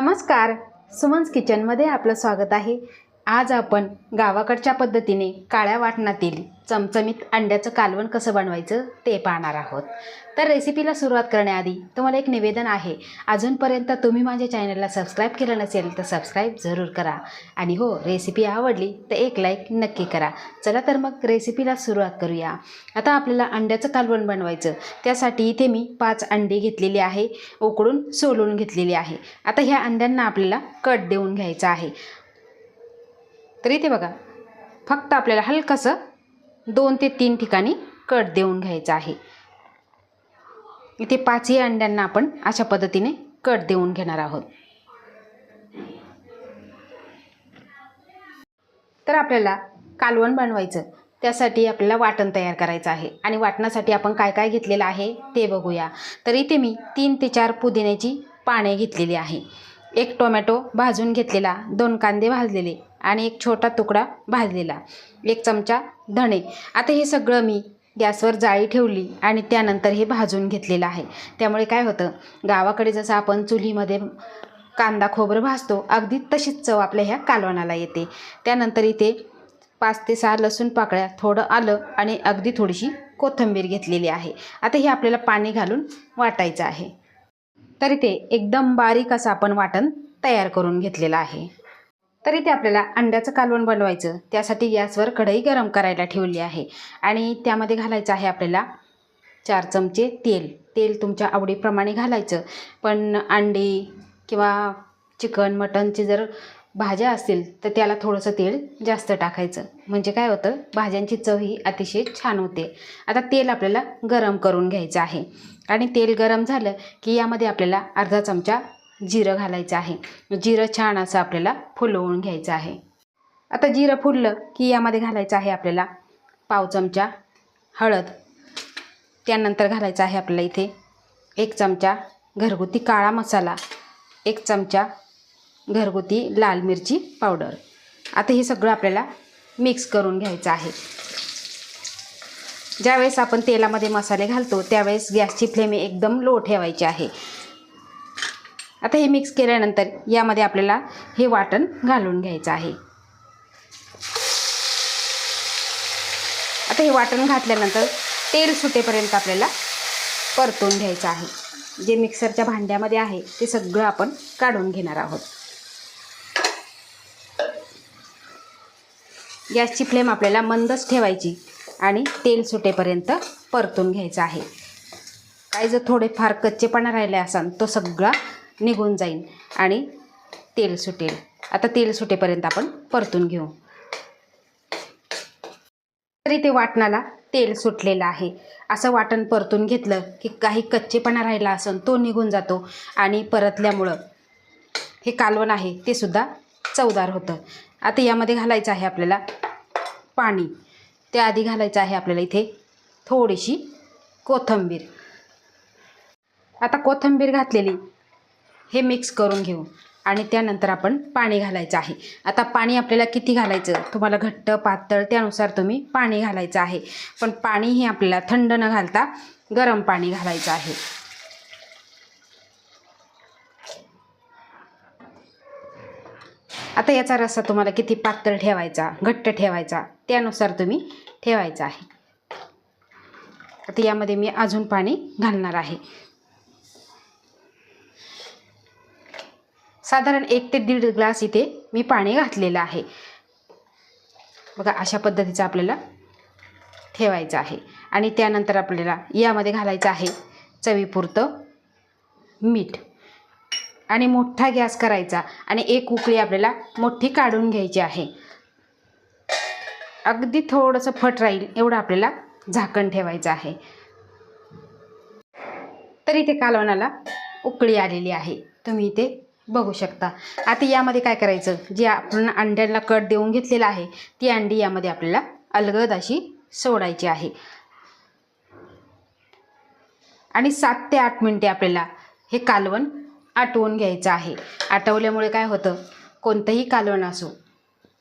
नमस्कार. सुमन्स किचनमध्ये आपलं स्वागत आहे. आज आपण गावाकडच्या पद्धतीने काळ्या वाटणातील चमचमीत अंड्याचं कालवण कसं बनवायचं ते पाहणार आहोत. तर रेसिपीला सुरुवात करण्याआधी तुम्हाला एक निवेदन आहे. अजूनपर्यंत तुम्ही माझ्या चॅनलला सबस्क्राईब केलं नसेल तर सबस्क्राईब जरूर करा. आणि हो रेसिपी आवडली तर एक लाईक नक्की करा. चला तर मग रेसिपीला सुरुवात करूया. आता आपल्याला अंड्याचं कालवण बनवायचं. त्यासाठी इथे मी पाच अंडी घेतलेली आहे. उकडून सोलून घेतलेली आहे. आता ह्या अंड्यांना आपल्याला कट देऊन घ्यायचं आहे. तर इथे बघा फक्त आपल्याला हलकंसं दोन ते तीन ठिकाणी कट देऊन घ्यायचं आहे. इथे पाचही अंड्यांना आपण अशा पद्धतीने कट देऊन घेणार आहोत. तर आपल्याला कालवण बनवायचं त्यासाठी आपल्याला वाटण तयार करायचं आहे. आणि वाटणासाठी आपण काय काय घेतलेलं आहे ते बघूया. तर इथे मी तीन ते चार पुदिन्याची पाने घेतलेली आहे. एक टोमॅटो भाजून घेतलेला दोन कांदे भाजलेले आणि एक छोटा तुकडा भाजलेला एक चमचा धणे. आता हे सगळं मी गॅसवर जाळी ठेवली आणि त्यानंतर हे भाजून घेतलेलं आहे. त्यामुळे काय होतं गावाकडे जसं आपण चुलीमध्ये कांदा खोबरं भाजतो अगदी तशीच चव आपल्या ह्या कालवणाला येते. त्यानंतर इथे पाच ते सहा लसूण पाकळ्या थोडं आलं आणि अगदी थोडीशी कोथिंबीर घेतलेली आहे. आता हे आपल्याला पाणी घालून वाटायचं आहे. तर इथे एकदम बारीक असं आपण वाटण तयार करून घेतलेलं आहे. तर इथे आपल्याला अंड्याचं कालवण बनवायचं. त्यासाठी गॅसवर कढई गरम करायला ठेवली आहे. आणि त्यामध्ये घालायचं आहे आपल्याला चार चमचे तेल. तेल तुमच्या आवडीप्रमाणे घालायचं. पण अंडी किंवा चिकन मटनचे जर भाज्या असतील तर त्याला थोडंसं तेल जास्त टाकायचं. म्हणजे काय होतं? भाज्यांची चव ही अतिशय छान होते. आता तेल आपल्याला गरम करून घ्यायचं आहे. आणि तेल गरम झालं की यामध्ये आपल्याला अर्धा चमचा जिरं घालायचं आहे. जिरं छान असं आपल्याला फुलवून घ्यायचं आहे. आता जिरं फुललं की यामध्ये घालायचं आहे आपल्याला पाव चमचा हळद. त्यानंतर घालायचं आहे आपल्याला इथे एक चमचा घरगुती काळा मसाला एक चमचा घरगुती लाल मिरची पावडर. आता हे सगळं आपल्याला मिक्स करून घ्यायचं आहे. ज्यावेळेस आपण तेलामध्ये मसाले घालतो त्यावेळेस गॅसची फ्लेम एकदम लो ठेवायची आहे. आता हे मिक्स केल्यानंतर यामध्ये आपल्याला हे वाटण घालून घ्यायचं आहे. आता हे वाटण घातल्यानंतर तेल सुटेपर्यंत आपल्याला परतून घ्यायचं आहे. जे मिक्सरच्या भांड्यामध्ये आहे ते सगळं आपण काढून घेणार आहोत. गॅसची फ्लेम आपल्याला मंदच ठेवायची आणि तेल सुटेपर्यंत परतून घ्यायचं आहे. काही जर थोडेफार कच्चेपणा राहिले असाल तो सगळा निघून जाईल. आणि तेल सुटेल. आता तेल सुटेपर्यंत आपण परतून घेऊ. तरी ते वाटणाला तेल सुटलेलं आहे. असं वाटण परतून घेतलं की काही कच्चेपणा राहिला असेल तो निघून जातो. आणि परतल्यामुळं हे कालवण आहे ते सुद्धा चवदार होतं. आता यामध्ये घालायचं आहे आपल्याला पाणी. त्याआधी घालायचं आहे आपल्याला इथे थोडीशी कोथिंबीर. आता कोथिंबीर घातलेली. हे मिक्स करून घेऊ. आणि त्यानंतर आपण पाणी घालायचं आहे. आता पाणी आपल्याला किती घालायचं? तुम्हाला घट्ट पातळ त्यानुसार तुम्ही पाणी घालायचं आहे. पण पाणी हे आपल्याला थंड न घालता गरम पाणी घालायचं आहे. आता याचा रस्सा तुम्हाला किती पातळ ठेवायचा घट्ट ठेवायचा त्यानुसार तुम्ही ठेवायचा आहे. आता यामध्ये मी अजून पाणी घालणार आहे. साधारण एक ते दीड ग्लास इथे मी पाणी घातलेलं आहे. बघा अशा पद्धतीचं आपल्याला ठेवायचं आहे. आणि त्यानंतर आपल्याला यामध्ये घालायचं आहे चवीपुरतं मीठ. आणि मोठा गॅस करायचा आणि एक उकळी आपल्याला मोठी काढून घ्यायची आहे. अगदी थोडंसं फट राहील एवढं आपल्याला झाकण ठेवायचं आहे. तर इथे कालवणाला उकळी आलेली आहे. तुम्ही इथे बघू शकता. आता यामध्ये काय करायचं? जी आपण अंड्याला कट देऊन घेतलेला आहे ती अंडी यामध्ये आपल्याला अलगद अशी सोडायची आहे. आणि सात ते आठ मिनटे आपल्याला हे कालवण आटवून घ्यायचं आहे. आटवल्यामुळे काय होतं? कोणतंही कालवण असो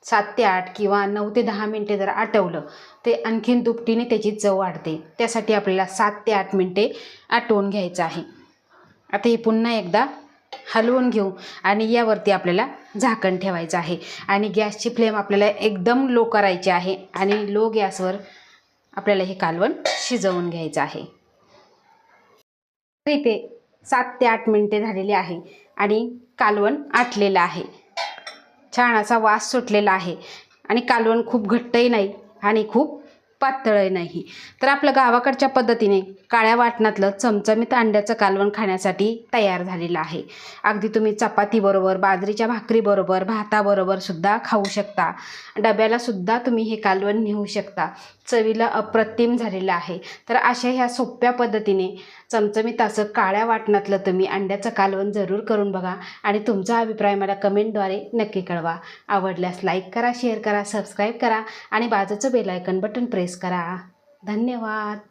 सात ते आठ किंवा नऊ ते दहा मिनटे जर आटवलं ते आणखीन दुपटीने त्याची चव वाढते. त्यासाठी आपल्याला सात ते आठ मिनटे आटवून घ्यायचं आहे. आता हे पुन्हा एकदा हलवून घेऊ आणि यावरती आपल्याला झाकण ठेवायचं आहे. आणि गॅसची फ्लेम आपल्याला एकदम लो करायची आहे आणि लो गॅसवर आपल्याला हे कालवण शिजवून घ्यायचं आहे. इथे सात ते आठ मिनटे झालेली आहे आणि कालवण आटलेलं आहे. छान असा वास सुटलेला आहे आणि कालवण खूप घट्टही नाही आणि खूप पातळही नाही. तर आपलं गावाकडच्या पद्धतीने काळ्या वाटणातलं चमचमीत अंड्याचं कालवण खाण्यासाठी तयार झालेलं आहे. अगदी तुम्ही चपातीबरोबर बाजरीच्या भाकरीबरोबर भाताबरोबर सुद्धा खाऊ शकता. डब्याला सुद्धा तुम्ही हे कालवण नेऊ शकता. चवीला अप्रतिम झालेलं आहे. तर अशा ह्या सोप्या पद्धतीने चमचमीत असं काळ्या वाटणातलं तुम्ही अंड्याचं कालवण जरूर करून बघा आणि तुमचा अभिप्राय मला कमेंटद्वारे नक्की कळवा. आवडल्यास लाईक करा शेअर करा सबस्क्राईब करा आणि बाजूचं बेल आयकन बटन प्रेस करा. धन्यवाद.